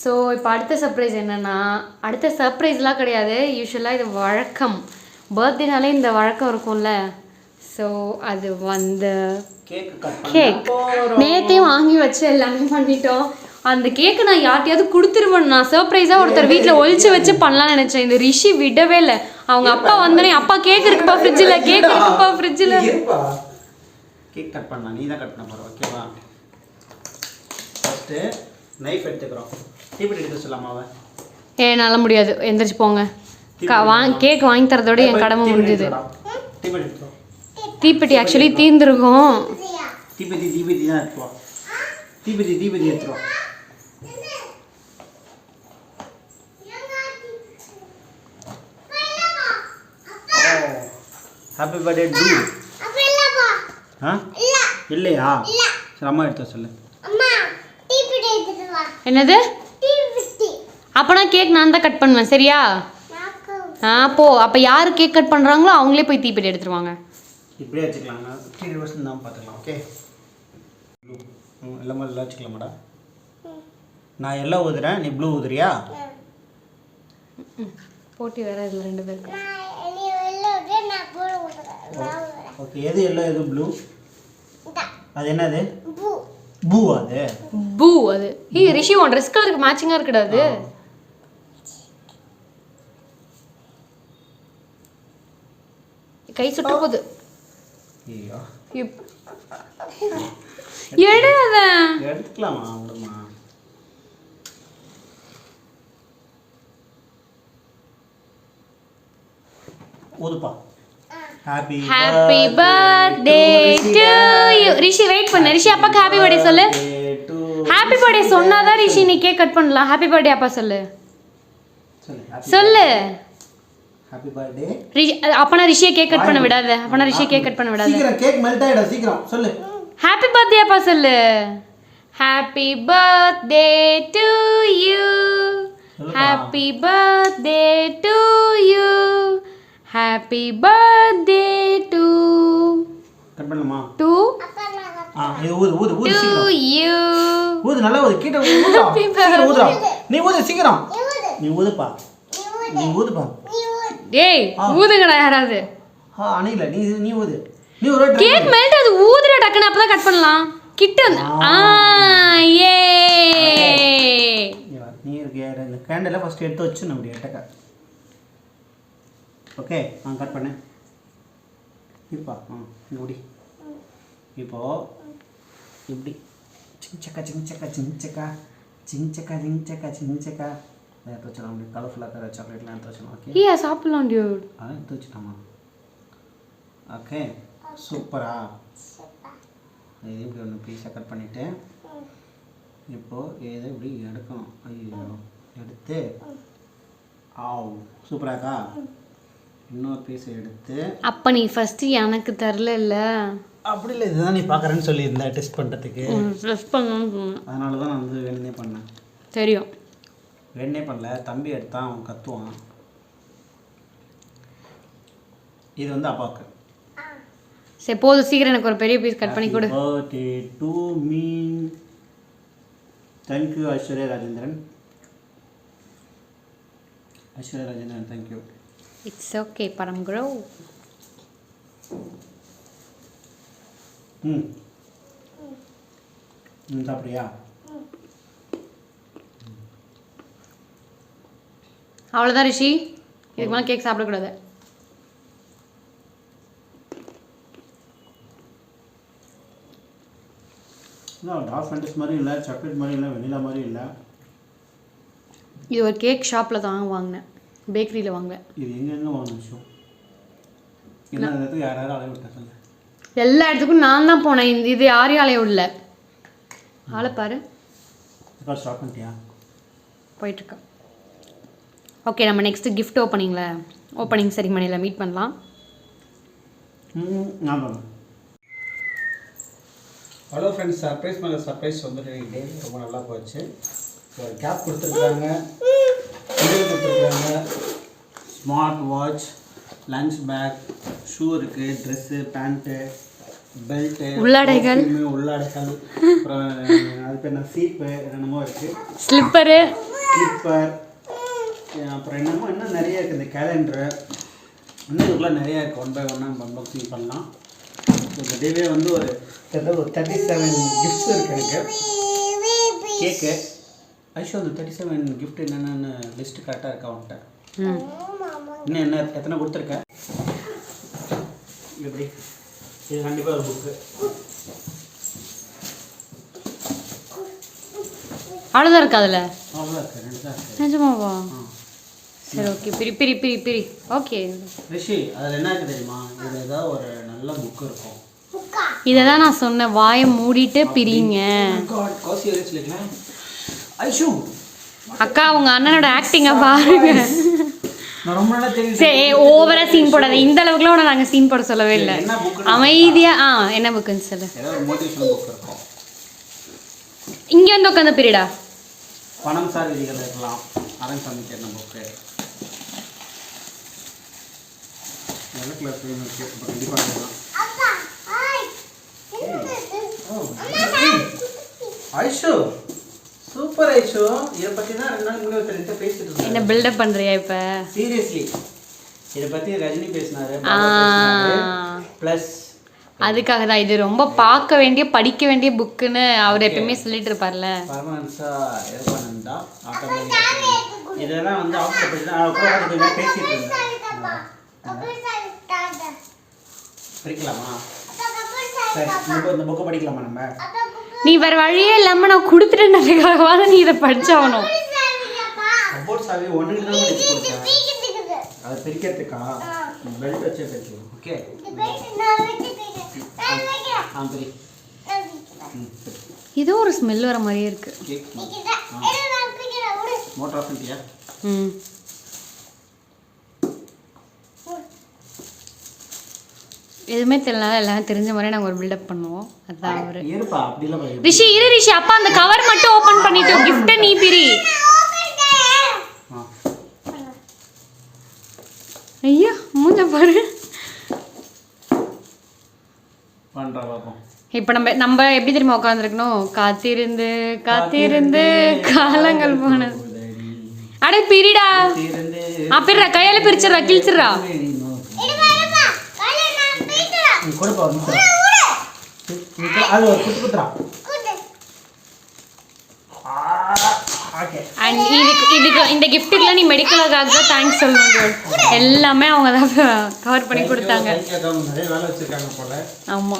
So இப்போ அடுத்த surprise என்னன்னா அடுத்த சர்ப்ரைஸ்லாம் கிடையாது. யூஸ்வலாக இது வழக்கம். பர்த்டேனாலே இந்த வழக்கம் இருக்கும்ல. ஸோ அது வந்து கேக் நேத்தே வாங்கி வச்சு எல்லாமே பண்ணிட்டோம். அந்த கேக்கை நான் யார்ட்டையாவது கொடுத்துருவேன். நான் சர்ப்ரைஸாக ஒருத்தர் வீட்டில் ஒளிச்சு வச்சு பண்ணலாம்னு நினச்சேன். இந்த ரிஷி விடவே இல்லை. அவங்க அப்பா வந்தோடனே அப்பா கேக் இருக்குப்பா ஃப்ரிட்ஜில் கேக் இருக்குப்பா ஃப்ரிட்ஜில் கேக் கட் பண்ணலாம். நீ தான் கட் பண்ண போகிற ஓகேவா ஃபஸ்ட்டு நைஃப் எடுத்துக்கிறோம். தீப்பெட்டி எடுத்து சொல்லாமா அவன் என்னால் முடியாது. எந்திரிச்சு போங்க. கா வாங்க கேக் வாங்கி தரதோட என் கடமை முடிஞ்சது. தீப்பெட்டி ஆக்சுவலி தீர்ந்துருக்கும் தீப்பெட்டி தீப்பெட்டி தான் எடுத்துருவோம் தீப்பெட்டி தீப்பெட்டி எடுத்துருவோம் ஹாப்பி பர்த்டே டூ ஆ? இல்லையா? சரி அம்மா எடுத்து சொல்லு. என்னது? அப்போனா கேக் நான் தான் கட் பண்ணுவேன் சரியா? ஆ போ. அப்போ யார் கேக் கட் பண்ணுறாங்களோ அவங்களே போய் தீப்பெட்டி எடுத்துருவாங்க. இப்படியே வச்சுக்கலாங்க. த்ரீ ரிவர்ஸ் தான் பார்த்துக்கலாம் ஓகே எல்லாமே எல்லாம் வச்சுக்கலாமாடா? நான் எல்லாம் ஊதுறேன் நீ ப்ளூ ஊதுறியா? போட்டி வேற இதில் ரெண்டு பேருக்கு ஓகே எது எல்லோ எது ப்ளூ அது என்னது? பூ. அது? பூ அது. ஏய் ரிஷி உன் ட்ரெஸ் கலருக்கு மேட்சிங்காக இருக்குடா அது. கை சுட்ட போகுது. எடு அத? எடுத்துக்கலாமா விடுமா? ஊதுப்பா. Happy happy birthday to you Rishi wait பண்ணு. ரிஷி அப்பாக்கு ஹாப்பி பர்த்டே சொல்லு. ஹாப்பி பர்த்டே சொன்னாதான் ரிஷி நீ கேக் கட் பண்ணலாம். ஹாப்பி பர்த்டே அப்பா சொல்லு. சொல்லு ஹாப்பி பர்த்டே ரிஷி அப்பனா ரிஷியை கேக் கட் பண்ண விடாத. அப்பனா ரிஷியை கேக் கட் பண்ண விடாத. சீக்கிரம் கேக் மெல்ட் ஆயிடும் சீக்கிரம். சொல்லு. ஹாப்பி பர்த்டே அப்பா சொல்லு. Happy birthday to you. Happy birthday to you happy birthday to cut பண்ணலாமா? டு ஆ இது ஊது ஊது ஊது டு சீக்கிரம். யூ ஊது நல்லா ஊது. கீட்ட ஊதுடா. சீக்கிரம் ஊதுடா. நீ ஊது சீக்கிரம். நீ ஊதுப்பா. நீ ஊதுப்பா. டேய் ஊதுங்கடா யாராவது. ஆ அணில நீ நீ ஊது. நீ ஒரு கேக் மெல்ட் அது ஊதுற டக்குன்னு அப்பதான் கட் பண்ணலாம். கிட்ட ஆ. ஏ. நீ இருக்கியா இந்த கேண்டலை ஃபர்ஸ்ட் எடுத்து வச்சு நம்ம எட்டக்க. ஓகே ஆ கட் பண்ணு. இப்பா ஆ முடி இப்போ இப்படி. சிங்சக்கா சிங்சக்கா சிங்சக்கா சிங்சக்கா சிங்சக்கா சிங்சக்கா எடுத்து வச்சிடலாம். அப்படி கலர்ஃபுல்லாக இருக்கிற சாக்லேட்லாம் எடுத்து வச்சிடலாம். ஓகே ஏ சாப்பிடலாம் டியூட் அதான் எடுத்து வச்சுட்டாமா? ஓகே சூப்பரா? இது இப்படி ஒன்று பீஸாக கட் பண்ணிவிட்டு இப்போது இதை இப்படி எடுக்கணும். ஐயோ எடுத்து ஆவ். சூப்பராக்கா இன்னொரு பீஸ் எடுத்து அப்ப நீ ஃபர்ஸ்ட் எனக்கு தரல இல்ல? அப்படி இல்லை இதுதான் நீ பார்க்குறேன்னு சொல்லியிருந்த டெஸ்ட் பண்ணுறதுக்கு ட்ரெஸ் பண்ணணும்னு அதனால தான் நான் வந்து வேணுனே பண்ணேன். தெரியும். வேணுனே பண்ணல. தம்பி எடுத்தான் அவன் கத்துவான். இது வந்து அப்பாவுக்கு சரி போதும். சீக்கிரம் எனக்கு ஒரு பெரிய பீஸ் கட் பண்ணி கொடு. Birthday to me thank you Aishwarya Rajendran Aishwarya Rajendran thank you it's okay பரம் க்ரோ ம் ம் சாப்பிட்றியா? அவ்வளோதான் ரிஷி. இதுக்கு மேலே கேக் சாப்பிடக்கூடாது. டார்க் ஃபேண்டஸ் மாதிரி இல்லை சாக்லேட் மாதிரி இல்லை வெனிலா மாதிரி இல்லை. இது ஒரு கேக் ஷாப்பில் தான் வாங்கினேன். பேக்கரியில் வாங்கினேன். இது எங்கெங்கே எல்லா இடத்துக்கும் நான் தான் போனேன். இந்த இது யாரையும் அலைய விடல. ஆளை பாரு. பண்ணிட்டியா? போயிட்டுருக்கேன் ஓகே நம்ம நெக்ஸ்ட்டு gift ஓப்பனிங்கில் ஓப்பனிங் செரிமனியில் மீட் பண்ணலாம். ஹலோ ஃப்ரெண்ட்ஸ் சர்ப்ரைஸ் மேலே சர்ப்ரைஸ் வந்துட்டு டே ரொம்ப நல்லா போச்சு. ஒரு கேப் கொடுத்துருக்குறாங்க இது கொடுத்துருக்குறாங்க smart watch lunch bag shoe இருக்குது ட்ரெஸ்ஸு பேண்ட்டு பெல்ட்டு உள்ளாடைகள். உள்ளாடைகள். அப்புறம் அது பேர் என்ன சீப்பு என்னென்னமோ இருக்குது ஸ்லிப்பரு கிளிப்பர் அப்புறம் என்னமோ இன்னும் நிறைய இருக்குது இந்த கேலண்டரு இன்னும் இதுக்குள்ளே நிறைய இருக்குது ஒன் பை ஒன்னாக அன்பாக்சிங் பண்ணலாம். இந்த டேவே வந்து ஒரு கிட்டத்தட்ட ஒரு தேர்ட்டி செவன் கிஃப்ட்ஸ் இருக்குது எனக்கு. கேக்கு ஐஷோ அந்த தேர்ட்டி செவன் கிஃப்ட் என்னென்னு லிஸ்ட்டு கரெக்டாக இருக்கா அவன்கிட்ட இன்னும் என்ன எத்தனை கொடுத்துருக்க? எப்படி? இது கண்டிப்பாக ஒரு புக்கு அவ்வளோதான் இருக்கா அதில்? அவ்வளோ இருக்கு. ரெண்டு தான் இருக்கு. நிஜமாவா? சரி ஓகே பிரி பிரி பிரி பிரி. ஓகே ரிஷி அதில் என்ன இருக்கு தெரியுமா? இதில் ஏதாவது ஒரு நல்ல புக் இருக்கும். இதை தான் நான் சொன்னேன். வாயை மூடிட்டு பிரிங்க. ஐஷு. அக்கா உங்க அண்ணனோட ஆக்டிங்கை பாருங்க. சரி ஓவரா சீன் போடாத. இந்த அளவுக்குலாம் உன நாங்கள் சீன் போட சொல்லவே இல்லை. அமைதியா ஆ என்ன புக்குன்னு சொல்லு. இங்க வந்து உட்காந்து பிரிடா. பணம் சார் விதிகள் இருக்கலாம். அரண் சாமி கேட்ட புக்கு நல்ல கிளாஸ் இருக்கு. இப்போ கண்டிப்பாக இருக்கலாம் ஐஷு சூப்பர் ஐஷு. இதை பற்றி தான் ரெண்டு நாள் முன்னாடி ஒருத்தர் பேசிட்டு என்ன இருந்தாங்க பில்டப் பண்றியா இப்ப? சீரியஸ்லி இதை பற்றி ரஜினி பேசினாரு ஆ. ப்ளஸ் அதுக்காக தான் இது ரொம்ப பார்க்க வேண்டிய படிக்க வேண்டிய புக்குன்னு அவர் எப்பயுமே சொல்லிட்டு இருப்பார்ல. இதெல்லாம் வந்து நேரம் பேசிட்டு இருந்தேன் இந்த புக்கை படிக்கலாமா நம்ம? நீ வேற வழியே இல்லாம நான் கொடுத்துட்டேன்றதுக்காகவாத நீ இதை படிச்சாகணும். கபோர்ட் சாவி அதை பிரிக்கிறதுக்கா? பெல்ட் வச்சே பிரிக்கலாம் ஓகே ஆ பிரி. ஏதோ ஒரு ஸ்மெல் வர மாதிரியே இருக்கு. கேக் மோட்டர் ஆஃப் ம். எதுவுமே தெரியல எல்லாம் தெரிஞ்ச மாதிரி நாங்கள் ஒரு பில்டப் பண்ணுவோம். அதான் அவரு. ரிஷி இரு ரிஷி அப்பா அந்த கவர் மட்டும் ஓபன் பண்ணிட்டு கிஃப்ட்டை நீ பிரி ஐயா மூஞ்ச பாரு. இப்போ நம்ம நம்ம எப்படி தெரியுமா உட்காந்துருக்கணும் காத்திருந்து காத்திருந்து காலங்கள் போனது. அடே பிரிடா. பிரிடா கையால பிரிச்சிடுறா கிழிச்சிடுறா. நீ கொடுப்பா கொடு- அது ஒரு குத்து குத்துறா இதுக்கு இதுக்கு இந்த கிஃப்ட்டுக்குலாம் நீ மெடிக்கலுக்காக தான் தேங்க்ஸ் சொல்லணும் எல்லாமே அவங்க தான் கவர் பண்ணி கொடுத்தாங்க. நிறைய வேலை வச்சிருக்காங்க போல. ஆமா.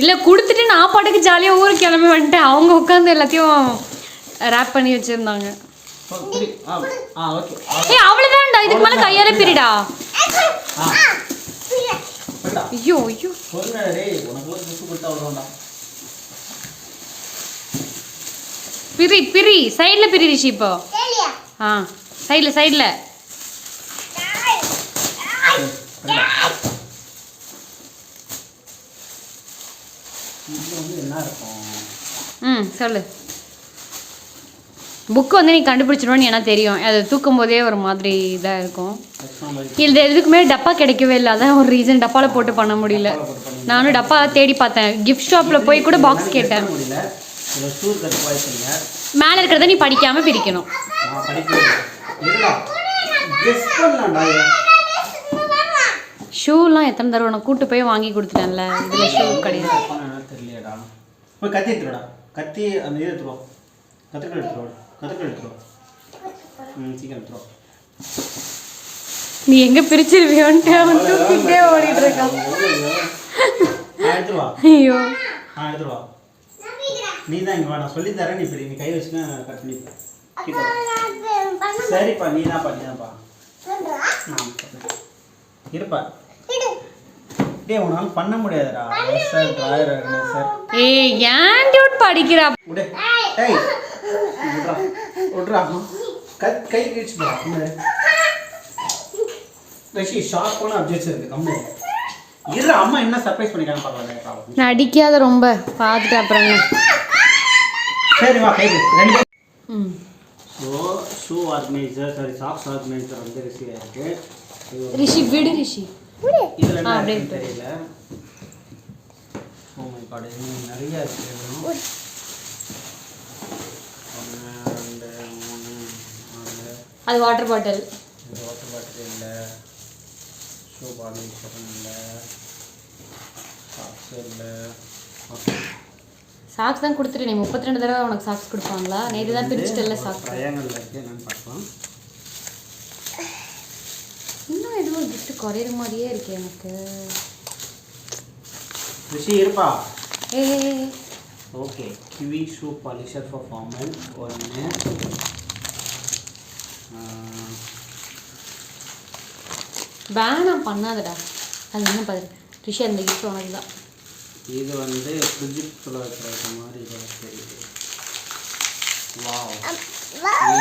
இல்லை கொடுத்துட்டு நான் பாட்டுக்கு ஜாலியாக ஊருக்கு கிளம்பி வந்துட்டேன். அவங்க உட்காந்து எல்லாத்தையும் ரேப் பண்ணி வச்சுருந்தாங்க. ஏய் அவ்வளோதான்டா இதுக்கு மேலே கையால பிரிடா. ஐயோ ஐயோ. பிரி பிரி சைடில் பிரி ரிஷி இப்போ. ஆ சைடில் சைடில் ம் சொல்லு. புக்கு வந்து நீ கண்டுபிடிச்சிடுவோன்னு எனக்கு தெரியும். அது தூக்கும் போதே ஒரு மாதிரி இதாக இருக்கும். இது எதுக்குமே டப்பா கிடைக்கவே இல்லை. அதான் ஒரு ரீசன் டப்பாவில் போட்டு பண்ண முடியல. நானும் டப்பா தேடி பார்த்தேன். கிஃப்ட் ஷாப்பில் போய் கூட பாக்ஸ் கேட்டேன். மேலே இருக்கிறத நீ படிக்காமல் பிரிக்கணும். ஷூலாம் எத்தனை தடவை நான் கூட்டு போய் வாங்கி கொடுத்துட்டேன்ல? இதில் ஷூ கிடையாது. கத்தி எடுத்துருடா கத்தி அந்த இது எடுத்துருவோம் ம் சீக்கிரம் எடுத்துருவோம் நீ எங்கே பிரிச்சிருவியோன்ட்டு அவன் தூக்கிட்டே ஓடிட்டு இருக்கான் எடுத்துருவா. ஐயோ. எடுத்துருவா. நீ தான் இங்கே வா நான் சொல்லி தரேன் நீ இப்படி நீ கை வச்சுன்னா கட் பண்ணி. சரிப்பா நீ தான்ப்பா நீ தான்ப்பா இருப்பா. டேய் உன்னால பண்ண முடியாதுடா. Sir drawer sir. ஏய் ஏன் டியூட் படிக்கிறா? ஏய் விட்றா. விட்றா கை கை கிழிச்சு போடா கம்மு. ரஷி ஷார்ப்பான அப்ஜெக்ட்ஸ் இருக்கு கம்மு. இரு அம்மா என்ன சர்ப்ரைஸ் பண்ணிக்காங்க பார்க்கலாம் நடிக்காத ரொம்ப பார்த்துட்டு அப்புறம்? சரி வா கை. ரெண்டு ம். So shoe organiser sorry socks organiser வந்து ரிசீவ் ஆயிருக்கு. ரிஷி விடு ரிஷி. இதுல என்ன தெரியல. ஓ மை காட் நிறைய இருக்கு இன்னும். ஒன்று ரெண்டு மூணு நாலு அது வாட்டர் பாட்டில் வாட்டர் பாட்டில் இல்லை. ஷூ பாலிஷ் இல்லை. சாக்ஸ் இல்லை. சாக்ஸ் தான் கொடுத்துட்டு நீ முப்பத்தி ரெண்டு தடவை உனக்கு சாக்ஸ் கொடுப்பாங்களா? நேற்று தான் பிரிச்சுட்டல சாக்ஸ் ட்ரையாங்கல் இருக்கு. என்னன்னு பார்க்கலாம் இன்னும் எதுவும் கிஃப்ட் குறையிற மாதிரியே இருக்கு எனக்கு. ரிஷி இருப்பா. ஏ okay kiwi shoe polisher for formal ஒன்று வேணாம் பண்ணாதடா. அது என்ன பாரு ரிஷி அந்த கிஃப்ட் உனக்கு தான். இது வந்து ஃப்ரிட்ஜுக்குள்ளே வைக்கிற மாதிரி தெரியுது. வாவ்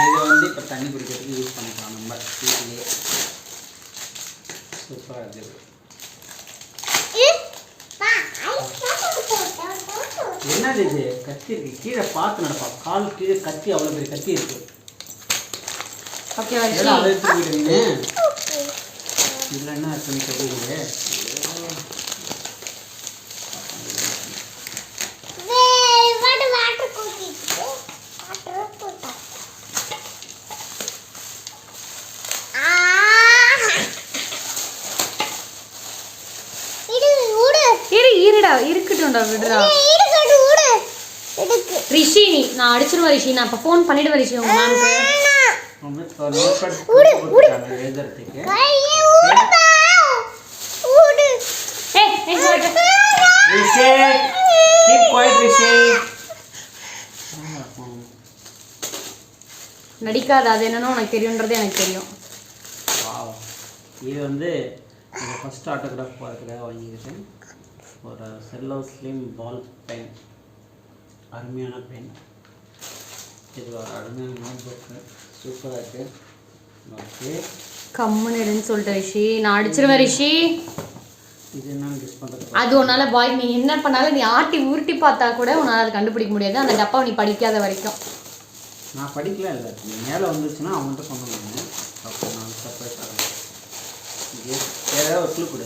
இது வந்து இப்போ தண்ணி குடிக்கிறதுக்கு யூஸ் பண்ணிக்கலாம் நம்ம வீட்டிலேயே சூப்பராக இருக்குது. என்னது இது? கத்தி இருக்கு. கீழே பார்த்து நடப்பா. கால் கீழே கத்தி அவ்வளோ பெரிய கத்தி இருக்கு. ஓகேவா அதை எடுத்து போயிட்டீங்க இதில் என்ன இருக்குன்னு இருடா இருக்கட்டும்டா விடுடா ரிஷி நீ நான் அடிச்சிருவேன் ரிஷி நான் இப்போ ஃபோன் பண்ணிடுவேன் ரிஷி உங்க மேம்க்கு எழுதுறதுக்கு. நடிக்காத அது என்னன்னு உனக்கு தெரியுன்றது எனக்கு தெரியும். இது வந்து இந்த ஃபஸ்ட் ஆட்டோகிராஃப் போகிறதுக்காக வாங்கியிருக்கேன். ஒரு செல்லோ ஸ்லிம் பால் பென் அருமையான பென் இது ஒரு அருமையான நோட் புக்கு சூப்பராக இருக்குது ஓகே கம்முன்னு இருன்னு சொல்லிட்டு ரிஷி. நான் அடிச்சிருவேன் ரிஷி. அது உன்னால பாய் நீ என்ன பண்ணாலும் நீ ஆட்டி உருட்டி பார்த்தா கூட உன்னால அதை கண்டுபிடிக்க முடியாது. அந்த டப்பாவை நீ படிக்காத வரைக்கும். நான் படிக்கல இல்லை. மேலே வந்துச்சுன்னா அவன்கிட்ட சொன்னேன் அப்போ நான் சர்ப்ரைஸ் ஆகிறேன். ஏதாவது ஒரு க்ளூ கொடு.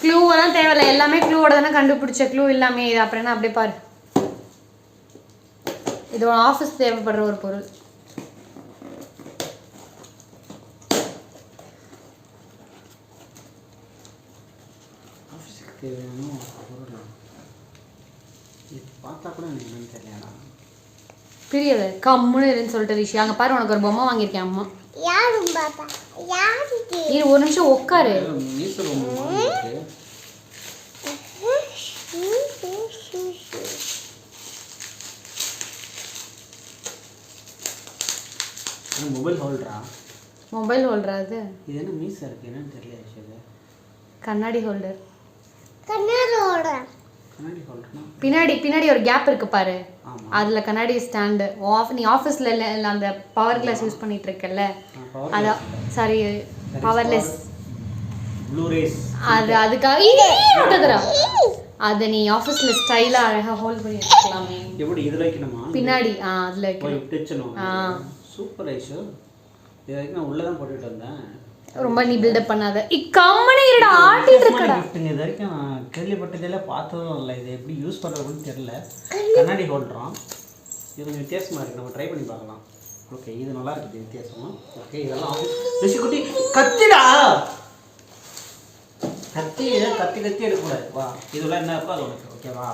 க்ளூவெல்லாம் தேவையில்ல. எல்லாமே க்ளூவோட தானே கண்டுபிடிச்ச க்ளூ இல்லாமே. இது அப்புறம் என்ன? அப்படியே பாரு. இது ஒரு ஆஃபீஸ் தேவைப்படுற ஒரு பொருள். ஆஃபீஸுக்கு தேவையான ஒரு பொருள். இது பார்த்தா கூட எனக்கு என்னன்னு தெரியலடா பிரியது கம்முன்னு இருன்னு சொல்லிட்டு ரிஷி. அங்கே பாரு உனக்கு ஒரு பொம்மை வாங்கியிருக்கேன் அம்மா. யாரும் பாப்பா யாருக்கு? இரு ஒரு நிமிஷம் உட்காரு. மீசல் ரொம்ப மாதிரி இருக்கு ஆனால் மொபைல் ஹோல்டரா மொபைல் ஹோல்டரா அது இது என்ன மீசா இருக்கு? என்னன்னு தெரியல கண்ணாடி ஹோல்டர் கண்ணாடி ஹோல்டர்னா பின்னாடி பின்னாடி ஒரு கேப் இருக்கு பாரு. அதில் கண்ணாடி ஸ்டாண்டு ஆஃப் நீ ஆஃபீஸில் இல்லை அந்த பவர் கிளாஸ் யூஸ் பண்ணிட்டு இருக்கல்ல? அதான் சாரி பவர்லெஸ் ப்ளூரேஸ் அது அதுக்காக இது அதை நீ ஆஃபீஸில் ஸ்டைலாக அழகாக ஹோல்ட் பண்ணி வச்சுக்கலாமே. எப்படி இதில் வைக்கணுமா? பின்னாடி ஆ அதில் வைக்கணும். சூப்பர் ஐஷு இது வரைக்கும் நான் உள்ளே தான் போட்டுட்டு வந்தேன் ரொம்ப நீ பில்டப் பண்ணாத. இக்கம்மனே இருடா ஆட்டிட்டு இருக்கடா. இது வரைக்கும் நான் கேள்விப்பட்டதில்ல பார்த்ததும் இல்லை. இது எப்படி யூஸ் பண்ணுறதுன்னு தெரியல. கண்ணாடி ஹோல்டரும் இது கொஞ்சம் வித்தியாசமாக இருக்குது நம்ம ட்ரை பண்ணி பார்க்கலாம். ஓகே இது நல்லா இருக்குது வித்தியாசம். ஓகே இதெல்லாம் ரிஷி குட்டி கத்திடா! கத்தி கத்தி கத்தி எடுக்கக்கூடாது. வா இதெல்லாம் என்ன இருக்கோ அது உனக்கு. ஓகேவா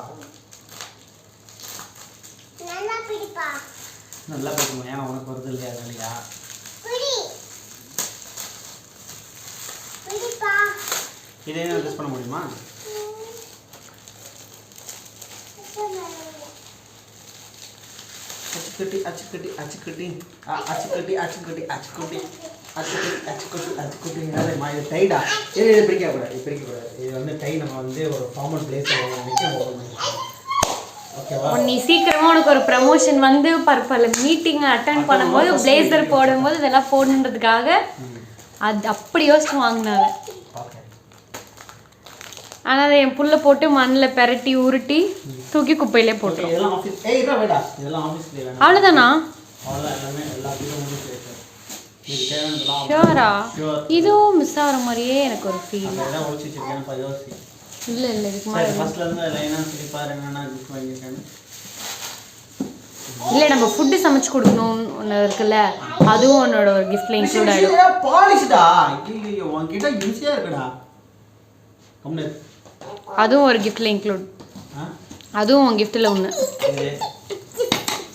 நல்லா பிடிப்பா. நல்லா பேசணும் ஏன்னா உனக்கு வருது இல்லையா இல்லையா இதை என்ன யூஸ் பண்ண முடியுமா? அச்சுக்கட்டி அச்சுக்கட்டி அச்சுக்கட்டி. அச்சுக்கட்டி அச்சுக்கட்டி அச்சுக்கட்டி. அச்சுக்கட்டி அச்சுக்கட்டி அச்சுக்கட்டி. அதேம்மா இது டைடா இது இது பிரிக்கக்கூடாது. இது பிரிக்கக்கூடாது. இது வந்து டை நம்ம வந்து ஒரு ஃபார்மல் பிளேஸில் நிற்க நீ சீக்கிரமா உனக்கு ஒரு ப்ரமோஷன் வந்து பர்பல மீட்டிங் அட்டன் பண்ணும்போது பிளேசர் போடும்போது இதெல்லாம் போடணுன்றதுக்காக அது அப்படி யோசிச்சு வாங்கினாங்க. ஆனால் அதை என் புல்ல போட்டு மண்ணில் பெரட்டி உருட்டி தூக்கி குப்பையிலே போட்டு ஓகே இதெல்லாம் ஆஃபீஸ் ஏய் இதெல்லாம் வேடா இதெல்லாம் ஆஃபீஸ்லேயே வேணாம். அவ்வளோதானா ஷியோரா இதுவும் மிஸ் ஆகிற மாதிரியே எனக்கு ஒரு ஃபீல் இல்லை இல்லை இதுக்கு இல்லை நம்ம ஃபுட்டு சமைச்சு கொடுக்கணும்னு ஒன்று இருக்குல்ல அதுவும் உன்னோட ஒரு கிஃப்ட்ல இன்க்ளூட் ஆகிடும் பாலிஷ்டா? ஐயோ உன்கிட்ட ஈஸியாக இருக்குடா. அதுவும் ஒரு கிஃப்ட்ல இன்க்ளூட் அதுவும் உன் கிஃப்ட்டில் ஒன்று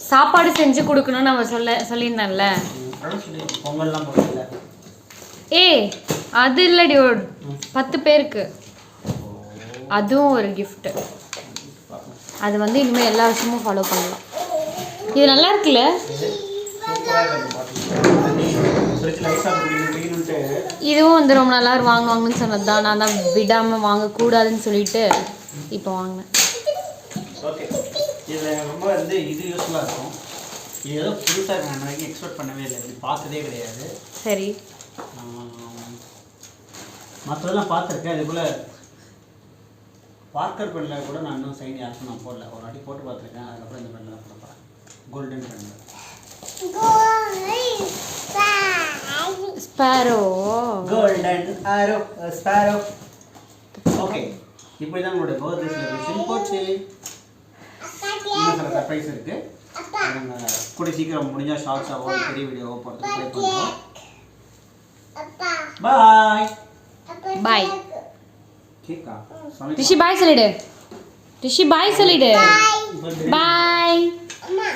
சாப்பாடு செஞ்சு கொடுக்கணும்னு நம்ம சொல்ல சொல்லியிருந்தேன்ல. ஏய் அது இல்லடி ஒரு பத்து பேருக்கு. அதுவும் ஒரு gift. அது வந்து இனிமேல் எல்லா விஷயமும் ஃபாலோ பண்ணலாம். இது நல்லா இருக்குல்ல? இதுவும் வந்து ரொம்ப நல்லா வாங்க வாங்கணும்னு சொன்னது தான் நான் தான் விடாமல் வாங்கக்கூடாதுன்னு சொல்லிட்டு இப்போ வாங்கினேன். ஓகே. இதில் ரொம்ப வந்து இது யூஸ்ஃபுல்லாக இருக்கும். இது ஏதோ புதுசாக நான் வரைக்கும் எக்ஸ்பெக்ட் பண்ணவே இல்லை. இப்படி பார்த்ததே கிடையாது. சரி. மற்றதெல்லாம் பார்த்துருக்கேன். இது போல் பார்க்கர் பெண்ணில் கூட நான் இன்னும் சைன் யாருக்கும் நான் போடல. ஒரு வாட்டி போட்டு பார்த்துருக்கேன். அதுக்கப்புறம் இந்த பெண்ணில் தான் போட போகிறேன் கோல்டன் பெண்ணில் sparrow golden arrow sparrow okay இப்படி தான் உங்களுடைய பர்த்டே செலிப்ரேஷன் போச்சு. இன்னும் சில சர்ப்ரைஸ் இருக்கு. நாங்கள் கூட சீக்கிரம் முடிஞ்சால் ஷார்ட்ஸாவோ பெரிய வீடியோவோ போடுறதுக்கு ட்ரை பண்ணுறோம் பாய் பாய் கேக்கா? ரிஷி பாய் சொல்லிடு. ரிஷி பாய் சொல்லிடு. பாய் அம்மா.